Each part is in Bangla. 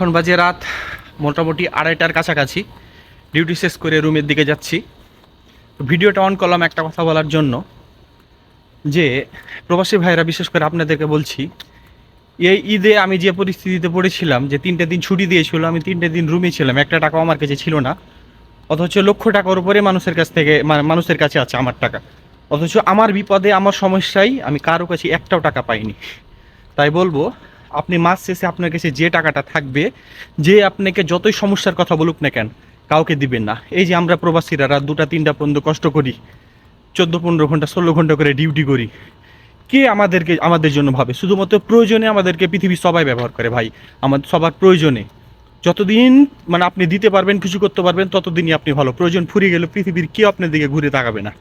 এখন বাজে রাত, মোটামুটি আড়াইটার কাছাকাছি। ডিউটি শেষ করে রুমের দিকে যাচ্ছি। ভিডিওটা অন করলাম একটা কথা বলার জন্য, যে প্রবাসী ভাইরা বিশেষ করে আপনাদেরকে বলছি, এই ঈদে আমি যে পরিস্থিতিতে পড়েছিলাম, যে তিনটে দিন ছুটি দিয়েছিল, আমি তিনটে দিন রুমে ছিলাম, একটা টাকাও আমার কাছে ছিল না। অথচ লক্ষ টাকার উপরে মানুষের কাছ থেকে মানে মানুষের কাছে আছে আমার টাকা। অথচ আমার বিপদে, আমার সমস্যায় আমি কারও কাছে একটাও টাকা পাইনি। তাই বলব আপনি মাস শেষে আপনার কাছে যে টাকাটা থাকবে, যে আপনাকে যতই সমস্যার কথা বলুক না কেন, কাউকে দিবেন না। এই যে আমরা প্রবাসীরা রাত দুটা, তিনটা পর্যন্ত কষ্ট করি, চোদ্দ, পনেরো ঘণ্টা, ষোলো ঘণ্টা করে ডিউটি করি। কে আমাদেরকে, আমাদের জন্য ভাবে? শুধুমাত্র প্রয়োজনে আমাদেরকে পৃথিবীর সবাই ব্যবহার করে ভাই। আমাদের সবার প্রয়োজনে। যতদিন মানে আপনি দিতে পারবেন, কিছু করতে পারবেন, ততদিনই আপনি ভালো। প্রয়োজন ফুরিয়ে গেলে পৃথিবীর কেউ আপনার দিকে ঘুরে তাকাবে না।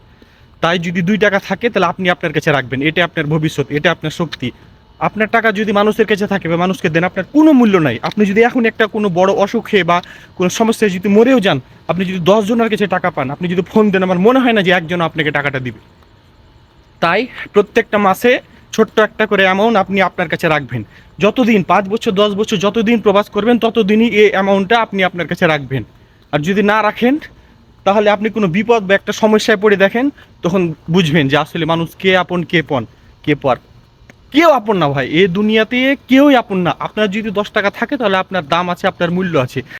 তাই যদি দুই টাকা থাকে, তাহলে আপনি আপনার কাছে রাখবেন। এটা আপনার ভবিষ্যৎ, এটা আপনার শক্তি। আপনার টাকা যদি মানুষের কাছে থাকে বা মানুষকে দেন, আপনার কোনো মূল্য নাই। আপনি যদি এখন একটা কোনো বড় অসুখে বা কোনো সমস্যায় যদি মরেও যান, আপনি যদি দশ জনের কাছে টাকা পান, আপনি যদি ফোন দেন, আমার মনে হয় না যে একজন আপনাকে টাকাটা দিবে। তাই প্রত্যেকটা মাসে ছোট্ট একটা করে অ্যামাউন্ট আপনি আপনার কাছে রাখবেন। যতদিন, পাঁচ বছর, দশ বছর যতদিন প্রবাস করবেন, ততদিনই এই অ্যামাউন্টটা আপনি আপনার কাছে রাখবেন। আর যদি না রাখেন, তাহলে আপনি কোনো বিপদ বা একটা সমস্যায় পড়ে দেখেন, তখন বুঝবেন যে আসলে মানুষ কে আপন, কে পন, কে পর কেউ আপন না ভাই। এ দুনিয়াতে কেউই আপন না। আপনার যদি দশ টাকা থাকে, তাহলে আপনার দাম আছে, আপনার মূল্য আছে।